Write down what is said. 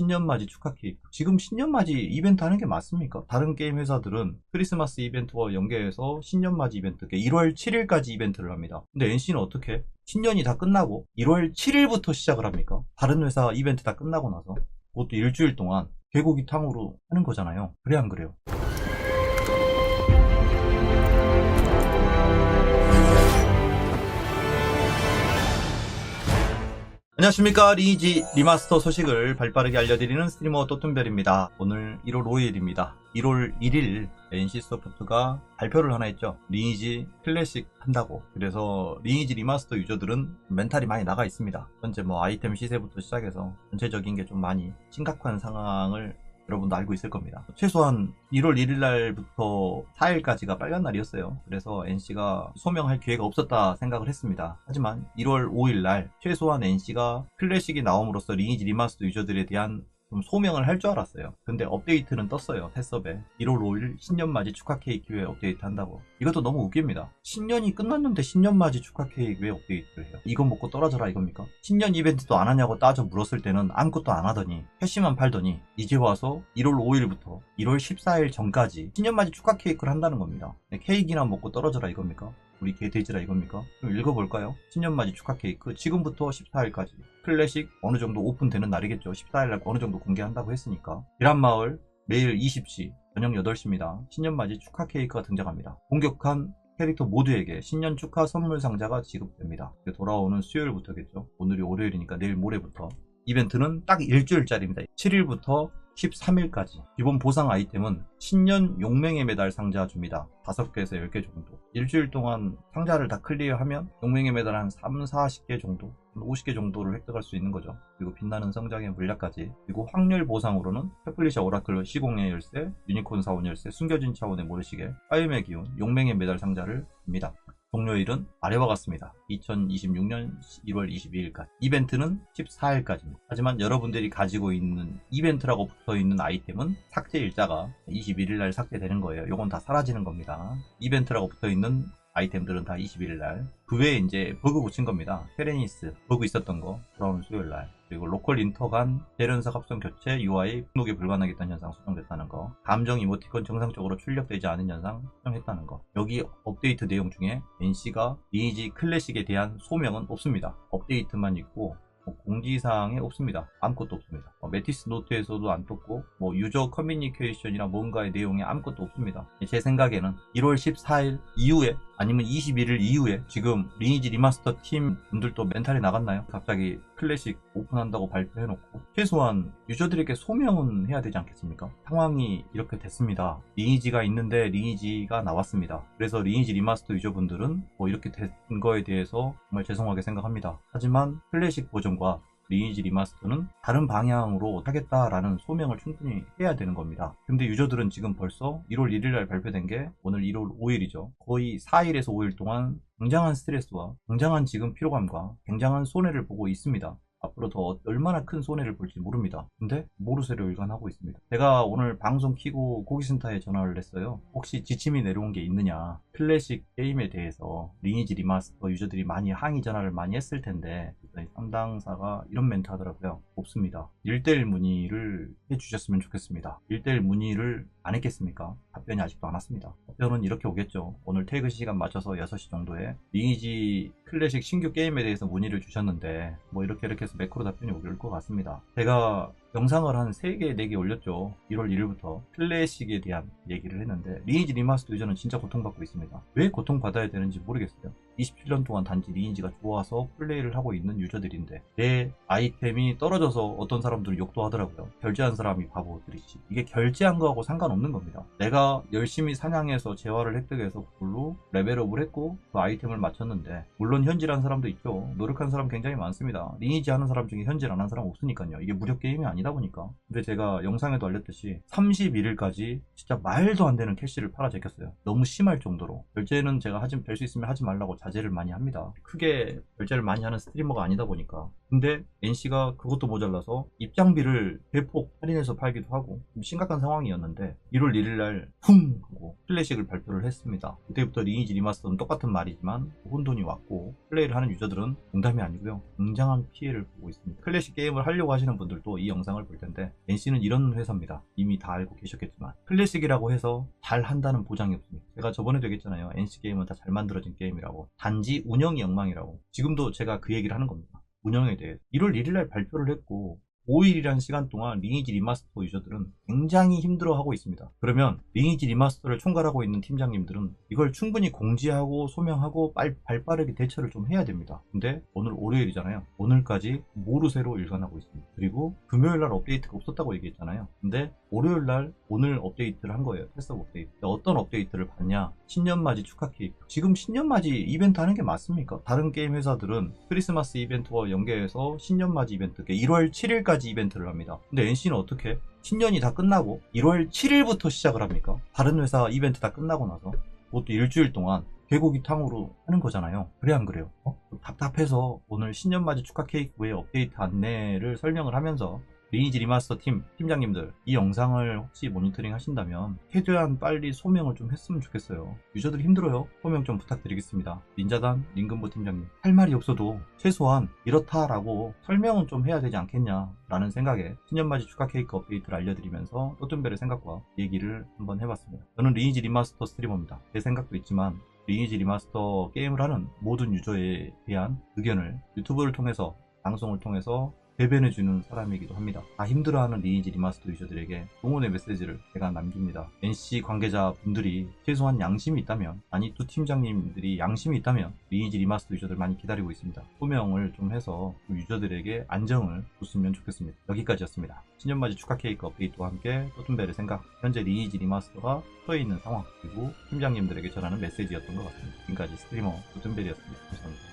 신년맞이 축하 케이크. 지금 신년맞이 이벤트 하는 게 맞습니까? 다른 게임 회사들은 크리스마스 이벤트와 연계해서 신년맞이 이벤트, 1월 7일까지 이벤트를 합니다. 근데 NC는 어떻게? 신년이 다 끝나고 1월 7일부터 시작을 합니까? 다른 회사 이벤트 다 끝나고 나서 그것도 일주일 동안 개고기 탕으로 하는 거잖아요. 그래 안 그래요? 안녕하십니까. 리니지 리마스터 소식을 발빠르게 알려드리는 스트리머 또tun별입니다. 오늘 1월 5일입니다. 1월 1일 NC소프트가 발표를 하나 했죠. 리니지 클래식 한다고. 그래서 리니지 리마스터 유저들은 멘탈이 많이 나가 있습니다. 현재 뭐 아이템 시세부터 시작해서 전체적인 게 좀 많이 심각한 상황을 여러분도 알고 있을 겁니다. 최소한 1월 1일 날부터 4일까지가 빨간 날이었어요. 그래서 NC가 소명할 기회가 없었다 생각을 했습니다. 하지만 1월 5일 날 최소한 NC가 클래식이 나옴으로써 리니지 리마스터 유저들에 대한 좀 소명을 할 줄 알았어요. 근데 업데이트는 떴어요. 테스업에 1월 5일 신년 맞이 축하 케이크 왜 업데이트 한다고. 이것도 너무 웃깁니다. 신년이 끝났는데 신년 맞이 축하 케이크 왜 업데이트를 해요? 이거 먹고 떨어져라 이겁니까? 신년 이벤트도 안 하냐고 따져 물었을 때는 아무것도 안 하더니 패시만 팔더니 이제 와서 1월 5일부터 1월 14일 전까지 신년 맞이 축하 케이크를 한다는 겁니다. 네, 케이크나 먹고 떨어져라 이겁니까? 우리 개돼지라 이겁니까? 좀 읽어볼까요? 신년맞이 축하 케이크 지금부터 14일까지 클래식 어느 정도 오픈되는 날이겠죠. 14일날 어느 정도 공개한다고 했으니까. 계란마을 매일 20시 저녁 8시입니다. 신년맞이 축하 케이크가 등장합니다. 공격한 캐릭터 모두에게 신년 축하 선물 상자가 지급됩니다. 돌아오는 수요일부터겠죠. 오늘이 월요일이니까 내일 모레부터. 이벤트는 딱 일주일짜리입니다. 7일부터 13일까지. 기본 보상 아이템은 신년 용맹의 메달 상자 줍니다. 5개에서 10개 정도. 일주일 동안 상자를 다 클리어하면 용맹의 메달 한 3, 40개 정도, 50개 정도를 획득할 수 있는 거죠. 그리고 빛나는 성장의 물약까지. 그리고 확률 보상으로는 페플리샤 오라클 시공의 열쇠, 유니콘 사원 열쇠, 숨겨진 차원의 모래시계, 파이음의 기운, 용맹의 메달 상자를 줍니다. 종료일은 아래와 같습니다. 2026년 1월 22일까지. 이벤트는 14일까지입니다. 하지만 여러분들이 가지고 있는 이벤트라고 붙어 있는 아이템은 삭제 일자가 21일 날 삭제되는 거예요. 요건 다 사라지는 겁니다. 이벤트라고 붙어 있는 아이템들은 다 21일날. 그 외에 이제 버그 붙인 겁니다. 테레니스, 버그 있었던 거, 돌아오는 수요일날. 그리고 로컬 인터 간 대련사 합성 교체 UI 등록이 불가능했다는 현상 수정됐다는 거. 감정 이모티콘 정상적으로 출력되지 않은 현상 수정했다는 거. 여기 업데이트 내용 중에 NC가 리니지 클래식에 대한 소명은 없습니다. 업데이트만 있고 뭐 공지사항에 없습니다. 아무것도 없습니다. 어, 메티스 노트에서도 안 떴고 뭐 유저 커뮤니케이션이나 뭔가의 내용에 아무것도 없습니다. 제 생각에는 1월 14일 이후에 아니면 21일 이후에 지금 리니지 리마스터 팀 분들도 멘탈이 나갔나요? 갑자기 클래식 오픈한다고 발표해놓고 최소한 유저들에게 소명은 해야 되지 않겠습니까? 상황이 이렇게 됐습니다. 리니지가 있는데 리니지가 나왔습니다. 그래서 리니지 리마스터 유저분들은 뭐 이렇게 된 거에 대해서 정말 죄송하게 생각합니다. 하지만 클래식 버전과 리니지 리마스터는 다른 방향으로 하겠다라는 소명을 충분히 해야 되는 겁니다. 근데 유저들은 지금 벌써 1월 1일날 발표된 게 오늘 1월 5일이죠. 거의 4일에서 5일 동안 굉장한 스트레스와 굉장한 지금 피로감과 굉장한 손해를 보고 있습니다. 앞으로 더 얼마나 큰 손해를 볼지 모릅니다. 근데 모르쇠로 일관하고 있습니다. 제가 오늘 방송 키고 고객센터에 전화를 했어요. 혹시 지침이 내려온 게 있느냐? 클래식 게임에 대해서 리니지 리마스터 유저들이 많이 항의 전화를 많이 했을 텐데 담당사가 이런 멘트 하더라고요. 없습니다. 1대1 문의를 해주셨으면 좋겠습니다. 1대1 문의를 안 했겠습니까? 답변이 아직도 안 왔습니다. 답변은 이렇게 오겠죠. 오늘 퇴근 시간 맞춰서 6시 정도에 리니지 클래식 신규 게임에 대해서 문의를 주셨는데 뭐 이렇게 이렇게 해서 매크로 답변이 올것 같습니다. 제가 영상을 한 3개, 4개 올렸죠. 1월 1일부터 클래식에 대한 얘기를 했는데 리니지 리마스터 유저는 진짜 고통받고 있습니다. 왜 고통받아야 되는지 모르겠어요. 27년 동안 단지 리니지가 좋아서 플레이를 하고 있는 유저들인데 내 아이템이 떨어져서 어떤 사람들은 욕도 하더라고요. 결제한 사람이 바보들이지. 이게 결제한 거하고 상관없는 겁니다. 내가 열심히 사냥해서 재화를 획득해서 그걸로 레벨업을 했고 그 아이템을 맞췄는데 물론 현질한 사람도 있죠. 노력한 사람 굉장히 많습니다. 리니지 하는 사람 중에 현질 안 한 사람 없으니까요. 이게 무력 게임이 아니 다 보니까. 근데 제가 영상에도 알렸듯이 31일까지 진짜 말도 안 되는 캐시를 팔아 제꼈어요. 너무 심할 정도로. 결제는 제가 하지 될 수 있으면 하지 말라고 자제를 많이 합니다. 크게 결제를 많이 하는 스트리머가 아니다 보니까 근데 NC가 그것도 모자라서 입장비를 대폭 할인해서 팔기도 하고 좀 심각한 상황이었는데 1월 1일 날쿵 하고 클래식을 발표를 했습니다. 그때부터 리니지 리마스터는 똑같은 말이지만 혼돈이 왔고 플레이를 하는 유저들은 농담이 아니고요. 굉장한 피해를 보고 있습니다. 클래식 게임을 하려고 하시는 분들도 이 영상을 볼 텐데 NC는 이런 회사입니다. 이미 다 알고 계셨겠지만 클래식이라고 해서 잘 한다는 보장이 없습니다. 제가 저번에도 얘기했잖아요. NC 게임은 다 잘 만들어진 게임이라고. 단지 운영이 엉망이라고. 지금도 제가 그 얘기를 하는 겁니다. 운영에 대해 1월 1일날 발표를 했고 5일이라는 시간 동안 리니지 리마스터 유저들은 굉장히 힘들어하고 있습니다. 그러면 리니지 리마스터를 총괄하고 있는 팀장님들은 이걸 충분히 공지하고 소명하고 빨, 발빠르게 대처를 좀 해야 됩니다. 근데 오늘 월요일이잖아요. 오늘까지 모르쇠로 일관하고 있습니다. 그리고 금요일 날 업데이트가 없었다고 얘기했잖아요. 근데 월요일 날 오늘 업데이트를 한 거예요. 테스트 업데이트. 어떤 업데이트를 받냐? 신년맞이 축하 케이크. 지금 신년맞이 이벤트 하는 게 맞습니까? 다른 게임 회사들은 크리스마스 이벤트와 연계해서 신년맞이 이벤트, 1월 7일까지 이벤트를 합니다. 근데 NC는 어떻게? 신년이 다 끝나고 1월 7일부터 시작을 합니까? 다른 회사 이벤트 다 끝나고 나서 그것도 일주일 동안 개고기 탕으로 하는 거잖아요. 그래 안 그래요? 어? 답답해서 오늘 신년맞이 축하 케이크 외에 업데이트 안내를 설명을 하면서 리니지 리마스터 팀 팀장님들 이 영상을 혹시 모니터링 하신다면 최대한 빨리 소명을 좀 했으면 좋겠어요. 유저들이 힘들어요. 소명 좀 부탁드리겠습니다. 닌자단 링금보 팀장님 할 말이 없어도 최소한 이렇다라고 설명은 좀 해야 되지 않겠냐 라는 생각에 신년맞이 축하 케이크 업데이트를 알려드리면서 또튼벨의 생각과 얘기를 한번 해봤습니다. 저는 리니지 리마스터 스트리머입니다. 제 생각도 있지만 리니지 리마스터 게임을 하는 모든 유저에 대한 의견을 유튜브를 통해서 방송을 통해서 대변해주는 사람이기도 합니다. 다 힘들어하는 리니지 리마스터 유저들에게 응원의 메시지를 제가 남깁니다. NC 관계자 분들이 최소한 양심이 있다면, 아니 두 팀장님들이 양심이 있다면 리니지 리마스터 유저들 많이 기다리고 있습니다. 소명을 좀 해서 그 유저들에게 안정을 줬으면 좋겠습니다. 여기까지였습니다. 신년맞이 축하 케이크 업데이트와 함께 토튼벨의 생각, 현재 리니지 리마스터가 처해 있는 상황, 그리고 팀장님들에게 전하는 메시지였던 것 같습니다. 지금까지 스트리머 토튼벨이었습니다. 감사합니다.